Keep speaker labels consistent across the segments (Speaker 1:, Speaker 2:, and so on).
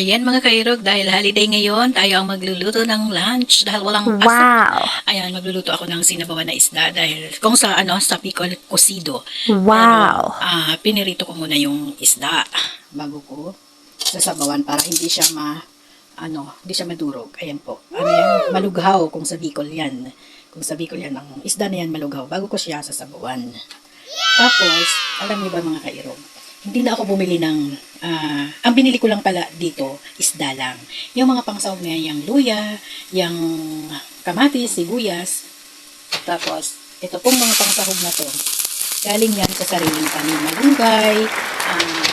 Speaker 1: Ayan mga kairog, dahil holiday ngayon, tayo ang magluluto ng lunch dahil walang asa.
Speaker 2: Wow.
Speaker 1: Ayan, magluluto ako ng sinabawan na isda dahil kung sa ano, sa Bicol cocido.
Speaker 2: Wow.
Speaker 1: Pero, ah, pinirito ko muna yung isda bago ko sasabawan para hindi siya ma ano, hindi siya madurog. Ayan po. Ano yan? Malughaw kung sa Bicol yan. Kung sa Bicol yan, ang isda na yan malughaw bago ko siya sasabawan. Tapos, alam niyo ba mga kairog, hindi na ako bumili ng, ah, ang binili ko lang pala dito, isda lang. Yung mga pangsahog na yan, yung luya, yung kamatis, sibuyas, tapos, ito pong mga pangsahog na to, galing yan sa sariling tanim. Malunggay, ah,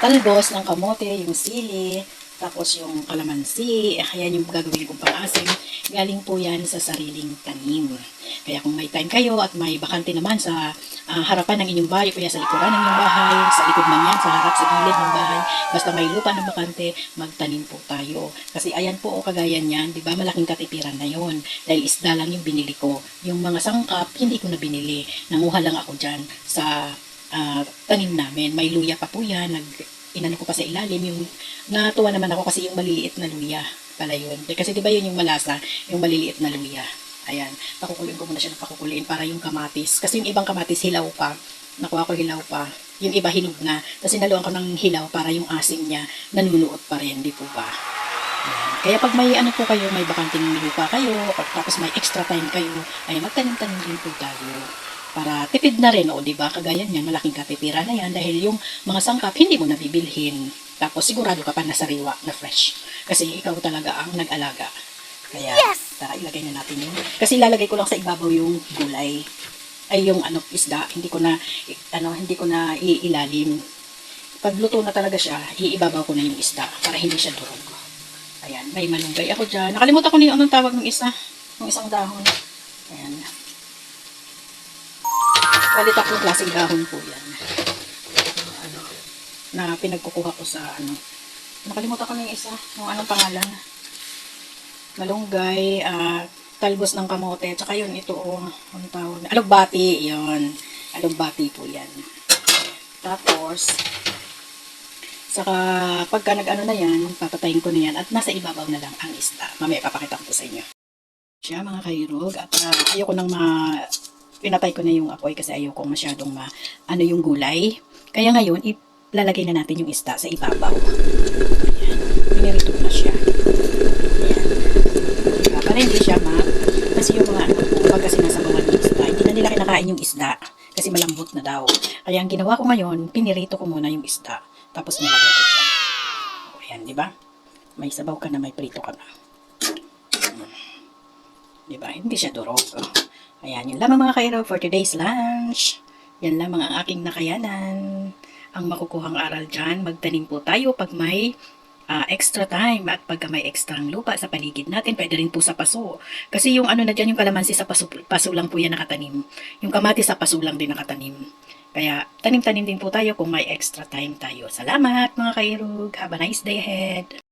Speaker 1: talbos ng kamote, yung sili, tapos yung kalamansi, ayan yung gagawin kong pang-asim, galing po yan sa sariling tanim. Kaya kung may time kayo at may bakante naman sa ah, harapan ng inyong bahay, o kaya sa likuran ng inyong bahay, sa likod man yan, sa harap, sa gilid ng bahay, basta may lupa ng bakante, magtanim po tayo. Kasi ayan po, o kagaya niyan, di ba, malaking katipiran na yon Dahil isda lang yung binili ko. Yung mga sangkap, hindi ko na binili. Nanguha lang ako dyan sa ah, tanim namin. May luya pa po yan, nag inano ko pa sa ilalim yung natuwa naman ako kasi yung maliliit na luya pala yun. Kasi di ba yun yung malasa, yung maliliit na luya. Ayan, pakukuliin ko muna siya ng pakukuliin para yung kamatis. Kasi yung ibang kamatis hilaw pa, nakuha ko hilaw pa. Yung iba hinog na. Tapos sinaluan ko ng hilaw para yung asin niya nanunuot pa rin, di po ba? Ayan. Kaya pag may ano po kayo, may bakanting lupa kayo, tapos may extra time kayo, ay magtanim-tanim din po tayo para tipid na rin, o di ba? Kagaya niyan, malaking katitira na yan dahil yung mga sangkap hindi mo nabibilhin. Tapos sigurado ka pa na sariwa, na fresh. Kasi ikaw talaga ang nag-alaga. Kaya, tara, ilagay na natin yun. Kasi ilalagay ko lang sa ibabaw yung gulay. Ay, yung ano, isda. Hindi ko na, ano, hindi ko na iilalim. Pag luto na talaga siya, iibabaw ko na yung isda para hindi siya durog. Ayan, may malunggay ako dyan. Nakalimutan ko na yung anong tawag ng isa. Yung isang dahon. Ayan. Bali tatlong klaseng dahon po yan. Ano, na pinagkukuha ko sa ano. Nakalimutan ko na yung isa. Yung anong pangalan. Malunggay, ah, talbos ng kamote, tsaka yun, ito, oh, anong tawag alugbati, yun. Alugbati po yan. Tapos, saka pagka nag-ano na yan, papatayin ko na yan, at nasa ibabaw na lang ang isda. Mamaya papakita ko sa inyo. Siya mga kairog, at ah, ayoko nang ma pinatay ko na yung apoy kasi ayaw kong masyadong ma, ano yung gulay. Kaya ngayon, ilalagay na natin yung isda sa ibabaw. Ayan. Pinirito na siya. Ayan. Diba? Para hindi siya ma, kasi yung mga ano po, pagka sinasabawan ng isda, hindi kinakain yung isda kasi malambot na daw. Kaya ang ginawa ko ngayon, pinirito ko muna yung isda. Tapos nilagay ko. O, Ayan, di ba? May sabaw ka na, may prito ka na. Di ba? Hindi siya durog. Ayan, yun lamang mga kairo for today's lunch. Yan lamang ang aking nakayanan. Ang makukuhang aral dyan, magtanim po tayo pag may ah, extra time at pagka may extra lupa sa paligid natin, pwede rin po sa paso. Kasi yung ano na dyan, yung kalamansi sa paso, paso lang po yan nakatanim. Yung kamatis sa paso lang din nakatanim. Kaya tanim-tanim din po tayo kung may extra time tayo. Salamat mga kairog. Have a nice day ahead.